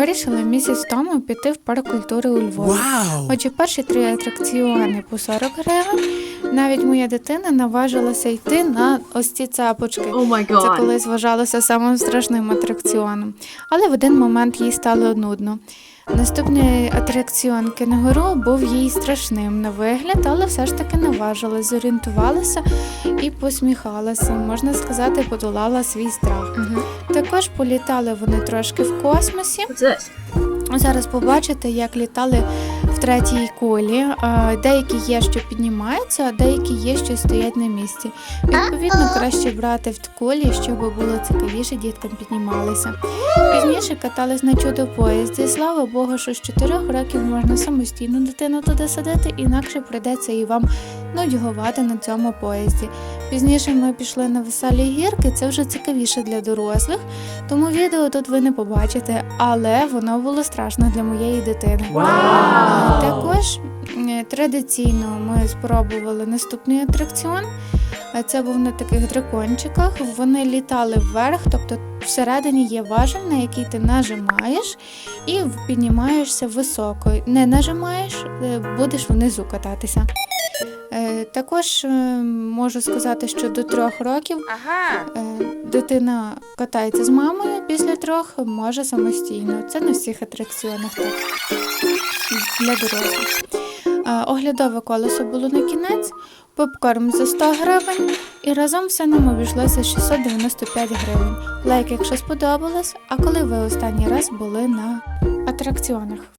Вирішила місяць тому піти в парк культури у Львові. Вау! Отже, перші три атракціони по 40 гривень. Навіть моя дитина наважилася йти на ось ці цапочки. Oh my Це колись вважалося самим страшним атракціоном. Але в один момент їй стало нудно. Наступний атракціон кенгуру був їй страшним на вигляд, але все ж таки наважилась, зорієнтувалася і посміхалася. Можна сказати, подолала свій страх. Також політали вони трошки в космосі. Зараз побачите, як літали в третій колі. Деякі є, що піднімаються, а деякі є, що стоять на місці. Відповідно, краще брати в колі, щоб було цікавіше, діткам піднімалися. Пізніше катались на чудо поїзді. Слава Богу, що з 4 років можна самостійно дитину туди садити, інакше прийдеться і вам нудьгувати на цьому поїзді. Пізніше ми пішли на веселі гірки, це вже цікавіше для дорослих, тому відео тут ви не побачите, але воно було страшно для моєї дитини. Вау! Також традиційно ми спробували наступний атракціон. Це був на таких дракончиках. Вони літали вверх, тобто всередині є важель, на який ти нажимаєш і піднімаєшся високо. Не нажимаєш, е, будеш внизу кататися. Е, Також е, можу сказати, що до трьох років е, дитина катається з мамою, після трьох може самостійно. Це на всіх атракціонах так для дорослих. Оглядове колесо було на кінець, попкорн за 100 гривень, і разом все нам обійшлося 695 гривень. Лайк, якщо сподобалось, а коли ви останній раз були на атракціонах.